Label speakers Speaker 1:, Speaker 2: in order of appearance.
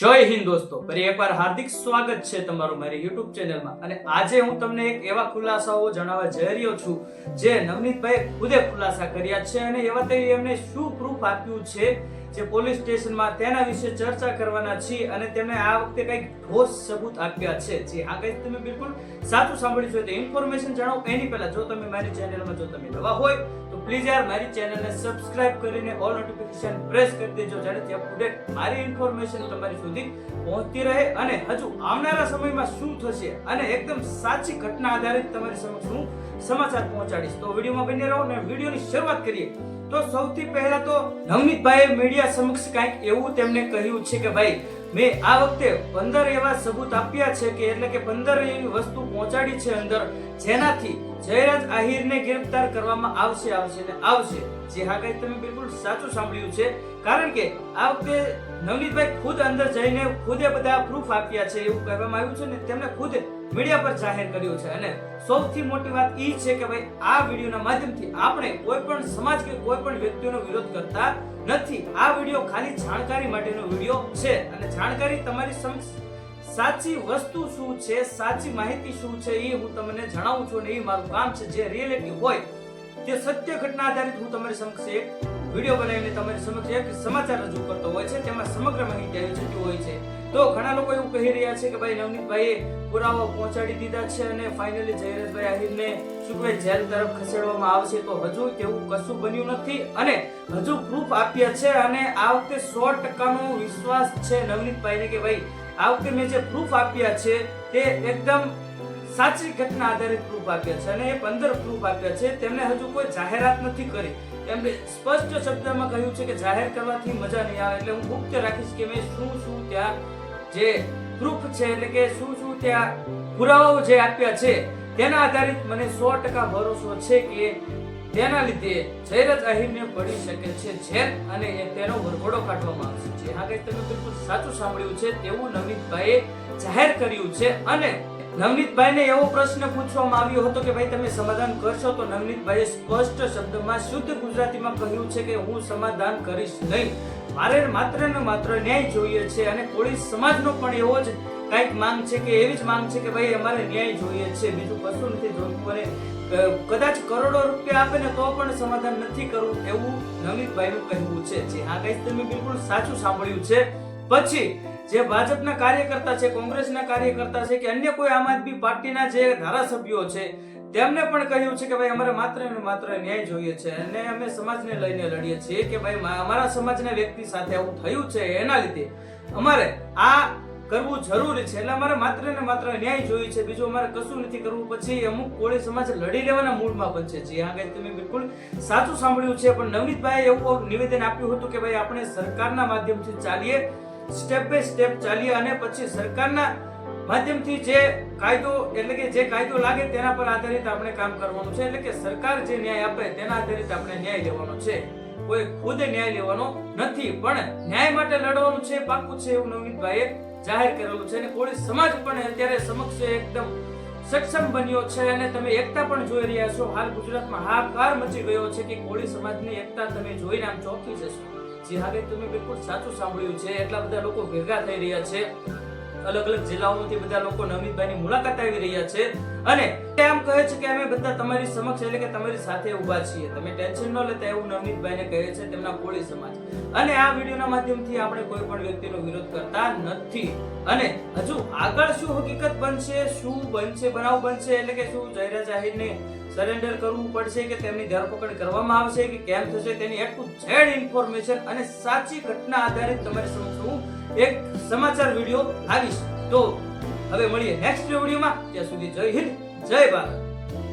Speaker 1: જય હિન્દ દોસ્તો. ફરી એકવાર હાર્દિક સ્વાગત છે તમારું મારી યુટ્યુબ ચેનલમાં અને આજે હું તમને એક એવા ખુલાસાઓ જણાવવા જઈ રહ્યો છું, જે નવનીતભાઈ ખુદે ખુલાસા કર્યા છે અને એવા તે એમને શું પ્રૂફ આપ્યું છે જે પોલીસ સ્ટેશનમાં તેના વિશે ચર્ચા કરવાના છીએ અને તેમણે આ વખતે કંઈક ઠોસ સબૂત આપ્યા છે. જે, આ કંઈક તમે બિલકુલ સાચું સાંભળ્યું છે. તો ઇન્ફોર્મેશન જાણો એની પહેલાં જો તમે મારી ચેનલમાં જો તમે નવા હોય, તો પ્લીઝ યાર મારી ચેનલને સબસ્ક્રાઇબ કરીને ઓલ નોટિફિકેશન પ્રેસ કરી દેજો. જેનાથી અપડેટ મારી ઇન્ફોર્મેશન તમારી સુધી પહોંચતી રહે અને હજુ આવનારા સમયમાં શું થશે અને એકદમ સાચી ઘટના આધારિત તમારી સમક્ષ હું સમાચાર પહોંચાડીશ. તો વિડીયોમાં બની રહો અને વિડીયોની શરૂઆત કરીએ. તો સૌથી પહેલા તો નવનીતભાઈએ મીડિયા સમક્ષ કંઈક એવું તેમણે કહ્યું છે કે ભાઈ, મેં આ વખતે પંદર એવા સબૂત આપ્યા છે કે એટલે કે પંદર એવી વસ્તુ પહોંચાડી છે અંદર, જેનાથી જયરાજ આહિરને ગિરફ્તાર કરવામાં આવશે આવશે ને આવશે. જે હા કઈ તમે બિલકુલ સાચું સાંભળ્યું છે. કારણ કે આ વખતે નવનીતભાઈ ખુદ અંદર જઈને ખુદે બધા પ્રૂફ આપ્યા છે, એવું કહેવામાં આવ્યું છે ને તેમણે ખુદ મીડિયા પર જાહેર કર્યું છે. અને સૌથી મોટી વાત એ છે કે ભાઈ, આ વિડીયોના માધ્યમથી આપણે કોઈ પણ સમાજ કે કોઈ પણ વ્યક્તિનો વિરોધ કરતા નથી. આ વીડિયો ખાલી જાણકારી માટેનો વીડિયો છે. અને જાણકારી તમારી સાચી વસ્તુ શું છે, સાચી માહિતી શું છે એ હું તમને જણાવું છું અને એ મારું કામ છે. જે રિયલિટી હોય તે સત્ય ઘટના આધારિત હું તમારી સમક્ષ એક વીડિયો બનાવીને તમારી સમક્ષ એક સમાચાર રજૂ કરતો હોય છે. તેમાં સમગ્ર માહિતી આવી જતી હોય તો ઘણા લોકો એવું કહી રહ્યા છે કે ભાઈ નવનીતભાઈએ પુરાવો પહોંચાડી દીધા છે અને ફાઇનલી જયરાજભાઈ આહિરને શું કહેવાય જેલ તરફ ખસેડવામાં આવશે તો હજુ તેવું કશું બન્યું નથી અને હજુ પ્રૂફ આપ્યા છે અને આ વખતે સો ટકાનો વિશ્વાસ છે નવનીતભાઈને કે ભાઈ, આ વખતે મેં જે પ્રૂફ આપ્યા છે તે એકદમ સાચી ઘટના આધારિત પ્રૂફ આપ્યા છે અને એ પંદર પ્રૂફ આપ્યા છે. તેમણે હજુ કોઈ જાહેરાત નથી કરી. એમણે સ્પષ્ટ શબ્દમાં કહ્યું છે કે જાહેર કરવાથી મજા નહીં આવે, એટલે હું ગુપ્ત રાખીશ કે મેં શું શું ત્યાં જે પ્રૂફ છે એટલે કે શું શું ત્યાં પુરાવાઓ જે આપ્યા છે, તેના આધારિત મને સો ટકા ભરોસો છે કે તેના લીધે જયરાજ આહિરને પડી શકે છે જેલ અને તેનો વરઘોડો કાઢવામાં આવશે. જે કંઈ તમે બિલકુલ સાચું સાંભળ્યું છે, તેવું નવીનભાઈએ જાહેર કર્યું છે અને નવનીતભાઈને એવો પ્રશ્ન પૂછવામાં આવ્યો હતો કે ભાઈ, તમે સમાધાન કરશો તો નવનીતભાઈએ સ્પષ્ટ શબ્દમાં શુદ્ધ ગુજરાતીમાં કહ્યું છે કે હું સમાધાન કરીશ નહીં. મારે માત્ર ને માત્ર ન્યાય જોઈએ છે અને કોળી સમાજનો પણ એવો જ કાંઈક માંગ છે કે એવી જ માંગ છે કે ભાઈ, અમારે ન્યાય જોઈએ છે. બીજું કશું નથી. જોતું અને કદાચ કરોડો રૂપિયા આપે ને તો પણ સમાધાન નથી કરવું એવું નવનીતભાઈનું કહેવું છે. જે આ કઈ તમે બિલકુલ સાચું સાંભળ્યું છે. પછી જે ભાજપના કાર્યકર્તા છે, કોંગ્રેસના કાર્યકર્તા છે કે અન્ય કોઈ આમ આદમી પાર્ટીના જે ધારાસભ્યો છે, તેમને પણ કહ્યું છે કે ભાઈ અમારે માત્ર ને માત્ર ન્યાય જોઈએ છે અને અમે સમાજને લઈને લડીએ છીએ કે ભાઈ અમારા સમાજના વ્યક્તિ સાથે આવું થયું છે એના લીધે અમારે આ કરવું જરૂરી છે એટલે અમારે માત્ર ને માત્ર ન્યાય જોઈએ છે, બીજું અમારે કશું નથી કરવું. પછી અમુક કોળી સમાજ લડી લેવાના મૂડમાં પણ છે. જે આગળ તમે બિલકુલ સાચું સાંભળ્યું છે, પણ નવનીતભાઈએ એવું નિવેદન આપ્યું હતું કે ભાઈ આપણે સરકારના માધ્યમથી ચાલીએ સ્ટેપ બાય સ્ટેપ ચાલી અને પછી સરકારના માધ્યમથી જે કાયદો, એટલે કે જે કાયદો લાગે તેના પર આધારિત આપણે કામ કરવાનું છે. એટલે કે સરકાર જે ન્યાય આપે તેના આધારિત આપણે ન્યાય લેવાનો છે. કોઈ ખુદ ન્યાય લેવાનો નથી, પણ ન્યાય માટે લડવાનું છે, પાકું છે એવું નવનીતભાઈએ જાહેર કરેલું છે અને કોળી સમાજ પણ અત્યારે સમક્ષ એકદમ સક્ષમ બન્યો છે અને તમે એકતા પણ જોઈ રહ્યા છો. હાલ ગુજરાતમાં હાહાકાર મચી ગયો છે કે કોળી સમાજની એકતા તમે જોઈને આમ ચોંકી જશો. જી હા તમે બિલકુલ સાચું સાંભળ્યું છે. એટલા બધા લોકો ભેગા થઈ રહ્યા છે. અલગ અલગ જિલ્લાઓમાંથી બધા લોકો નવનીતભાઈની મુલાકાત આવી રહ્યા છે. અને એમ કહે છે કે અમે બધા તમારી સમક્ષ, એટલે કે તમારી સાથે ઊભા છીએ. તમે ટેન્શન ન લેતા એવું નવનીતભાઈને કહે છે, તેમના કોળી સમાજ. અને આ વિડીયોના માધ્યમથી આપણે કોઈ પણ વ્યક્તિનો વિરોધ કરતા નથી. અને હજુ આગળ શું હકીકત બનશે, શું બનશે, બનાવ બનશે, એટલે કે શું જાહેરા જાહેરને સરેન્ડર કરવું પડશે કે તેમની ધરપકડ કરવામાં આવશે કે કેમ થશે તેની એટલું ઝેડ ઇન્ફોર્મેશન અને સાચી ઘટના આધારિત તમારી સમક્ષ હું એક સમાચાર વીડિયો આવીશ તો હવે મળીએ નેક્સ્ટ વિડીયોમાં ત્યાં સુધી જય હિન્દ, જય ભારત.